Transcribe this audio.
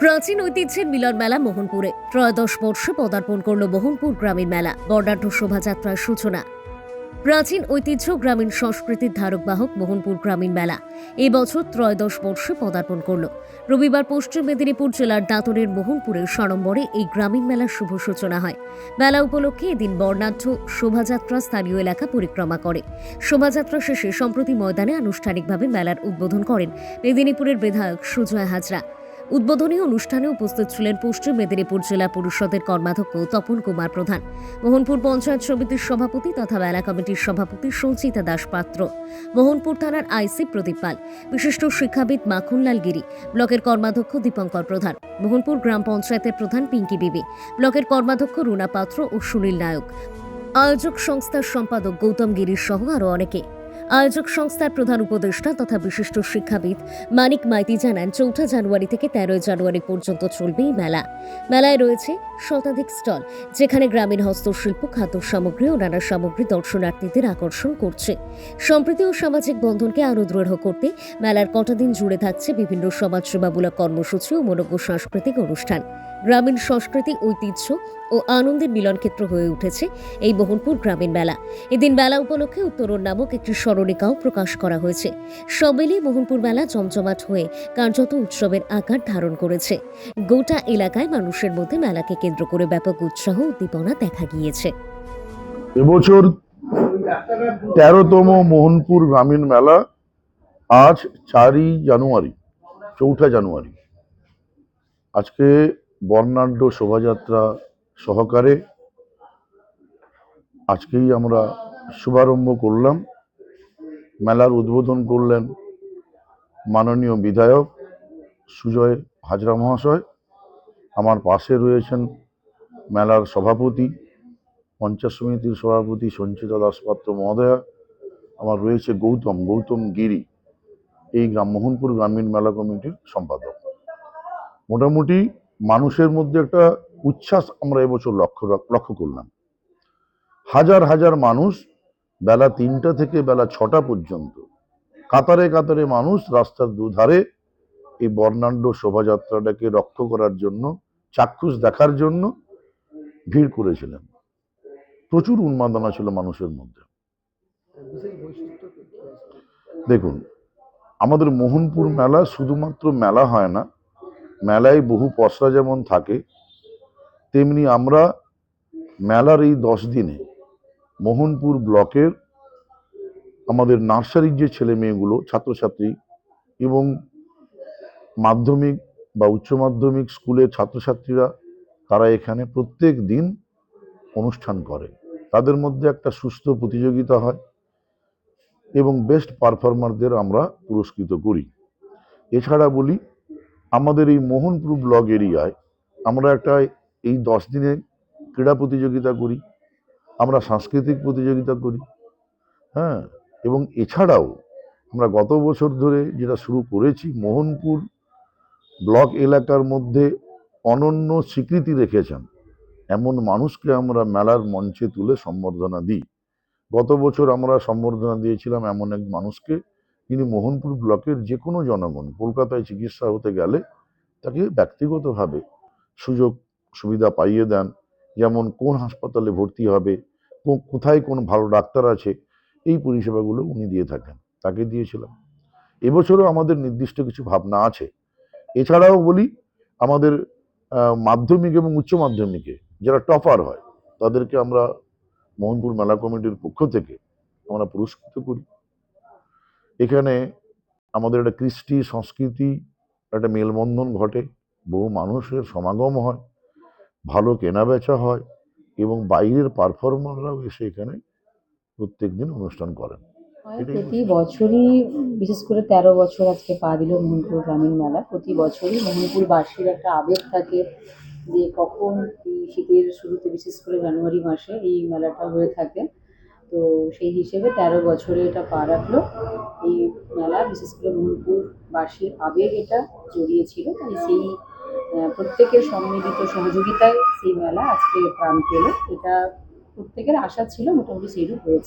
প্রাচীন ঐতিহ্যের মিলন মেলা মোহনপুরে। ত্রয়োদশ বর্ষে পদার্পণ করল মোহনপুর গ্রামীণ মেলা, বর্ণাঢ্য শোভাযাত্রার সূচনা। প্রাচীন ঐতিহ্য গ্রামীণ সংস্কৃতির ধারক বাহক মোহনপুর গ্রামীণ মেলা। এবছর ত্রয়োদশ বর্ষে পদার্পণ করল। রবিবার পশ্চিম মেদিনীপুর জেলার দাঁতনের মোহনপুরে সাড়ম্বরে এই গ্রামীণ মেলার শুভ সূচনা হয়। মেলা উপলক্ষে এদিন বর্ণাঢ্য শোভাযাত্রা স্থানীয় এলাকা পরিক্রমা করে। শোভাযাত্রা শেষে সম্প্রতি ময়দানে আনুষ্ঠানিকভাবে মেলার উদ্বোধন করেন মেদিনীপুরের বিধায়ক সুজয় হাজরা। উদ্বোধনী অনুষ্ঠানে উপস্থিত ছিলেন পশ্চিম মেদিনীপুর জেলা পরিষদের কর্মাধ্যক্ষ তপন কুমার প্রধান, মোহনপুর পঞ্চায়েত সমিতির সভাপতি তথা মেলা কমিটির সভাপতি সঞ্চিতা দাস পাত্র, মোহনপুর থানার আইসি প্রদীপ পাল, বিশিষ্ট শিক্ষাবিদ মাখনলাল গিরি, ব্লকের কর্মাধ্যক্ষ দীপঙ্কর প্রধান, মোহনপুর গ্রাম পঞ্চায়েতের প্রধান পিঙ্কি বিবি, ব্লকের কর্মাধ্যক্ষ রুনা পাত্র ও সুনীল নায়ক। আয়োজক সংস্থার সম্পাদক গৌতম গিরির সহ আরও অনেকে। আয়োজক সংস্থার প্রধান উপদেষ্টা তথা বিশিষ্ট শিক্ষাবিদ মানিক মাইতি জানান, চৌঠা জানুয়ারি থেকে তেরোই জানুয়ারি পর্যন্ত চলবে এই মেলা। মেলায় রয়েছে শতাধিক স্টল, যেখানে গ্রামীণ হস্তশিল্প, খাদ্য সামগ্রী ও নানা সামগ্রী দর্শনার্থীদের আকর্ষণ করছে। সম্প্রীতি ও সামাজিক বন্ধনকে আরও দৃঢ় করতে মেলার কটা দিন জুড়ে থাকছে বিভিন্ন সমাজসেবামূলক কর্মসূচি ও মনোজ্ঞ সাংস্কৃতিক অনুষ্ঠান। গ্রামীণ সংস্কৃতি ঐতিহ্য ও আনন্দের মিলনক্ষেত্র হয়ে উঠেছে এই মোহনপুর গ্রামীণ মেলা। এদিন মেলা উপলক্ষে উত্তরণ নামক একটি স্মরণিকাও প্রকাশ করা হয়েছে। সব মিলিয়ে মোহনপুর মেলা জমজমাট হয়ে কার্যত উৎসবের আকার ধারণ করেছে। গোটা এলাকায় মানুষের মধ্যে মেলাকে কেন্দ্র করে ব্যাপক উৎসাহ উদ্দীপনা দেখা গিয়েছে। এবছর তেরোতম মোহনপুর গ্রামীণ মেলা আজ চারই জানুয়ারি, চৌঠা জানুয়ারি। আজকে বর্ণাঢ্য শোভাযাত্রা সহকারে আজকেই আমরা শুভারম্ভ করলাম। মেলার উদ্বোধন করলেন মাননীয় বিধায়ক সুজয় হাজরা মহাশয়। আমার পাশে রয়েছেন মেলার সভাপতি পঞ্চায়েত সমিতির সভাপতি সঞ্চিতা দাসপাত্র মহোদয়া। আমার রয়েছে গৌতম গৌতম গিরি, এই গ্রাম মোহনপুর গ্রামীণ মেলা কমিটির সম্পাদক। মোটামুটি মানুষের মধ্যে একটা উচ্ছ্বাস আমরা এবছর লক্ষ্য লক্ষ্য করলাম। হাজার হাজার মানুষ বেলা তিনটা থেকে বেলা ছটা পর্যন্ত কাতারে কাতারে মানুষ রাস্তার দুধারে এই বর্ণাঢ্য শোভাযাত্রাটাকে রক্ষ করার জন্য, চাক্ষুষ দেখার জন্য ভিড় করেছিলেন। প্রচুর উন্মাদনা ছিল মানুষের মধ্যে। দেখুন, আমাদের মোহনপুর মেলা শুধুমাত্র মেলা হয় না মেলায় বহু পসরা যেমন থাকে, তেমনি আমরা মেলার এই দশ দিনে মোহনপুর ব্লকের আমাদের নার্সারির যে ছেলে মেয়েগুলো, ছাত্রছাত্রী এবং মাধ্যমিক বা উচ্চ মাধ্যমিক স্কুলের ছাত্রছাত্রীরা, তারা এখানে প্রত্যেক দিন অনুষ্ঠান করে। তাদের মধ্যে একটা সুস্থ প্রতিযোগিতা হয় এবং বেস্ট পারফর্মারদের আমরা পুরস্কৃত করি। এছাড়া বলি আমাদের এই মোহনপুর ব্লক এরিয়ায় আমরা একটা এই দশ দিনে ক্রীড়া প্রতিযোগিতা করি, আমরা সাংস্কৃতিক প্রতিযোগিতা করি হ্যাঁ? এবং এছাড়াও আমরা গত বছর ধরে যেটা শুরু করেছি, মোহনপুর ব্লক এলাকার মধ্যে অনন্য স্বীকৃতি রেখেছেন। এমন মানুষকে আমরা মেলার মঞ্চে তুলে সম্বর্ধনা দিই। গত বছর আমরা সম্বর্ধনা দিয়েছিলাম এমন এক মানুষকে যিনি মোহনপুর ব্লকের যে কোনো জনগণ কলকাতায় চিকিৎসা হতে গেলে তাকে ব্যক্তিগতভাবে সুযোগ সুবিধা পাইয়ে দেন। যেমন কোন হাসপাতালে ভর্তি হবে কোথায় কোন ভালো ডাক্তার আছে, এই পরিষেবাগুলো উনি দিয়ে থাকেন, তাকে দিয়েছিলাম। এবছরও আমাদের নির্দিষ্ট কিছু ভাবনা আছে। এছাড়াও বলি, আমাদের মাধ্যমিক এবং উচ্চ মাধ্যমিকে যারা টপার হয়, তাদেরকে আমরা মোহনপুর মেলা কমিটির পক্ষ থেকে আমরা পুরস্কৃত করি। এখানে আমাদের একটা কৃষ্টি সংস্কৃতি একটা মেলবন্ধন ঘটে। বহু মানুষের সমাগম হয় ভালো কেনাবেচা হয় এবং বাইরের পারফর্মাররাও এসে এখানে প্রত্যেক দিন অনুষ্ঠান করেন। প্রতি বছরই বিশেষ করে তেরো বছর আজকে পা দিল মোহনপুর গ্রামীণ মেলা প্রতি বছরই মোহনপুরবাসীর একটা আবেগ থাকে যে কখন এই শীতের শুরুতে বিশেষ করে জানুয়ারি মাসে এই মেলাটা হয়ে থাকে। তো সেই হিসেবে তেরো বছরে এটা পা রাখল। এই মেলা, বিশেষ করে মোহনপুরবাসীর আবেগ এটা জড়িয়েছিল। তাই সেই প্রত্যেকের সম্মিলিত সহযোগিতায় সেই মেলা আজকে প্রাণ পেল। এটা প্রত্যেকের আশা ছিল মোটামুটি সেইরূপ হয়েছে।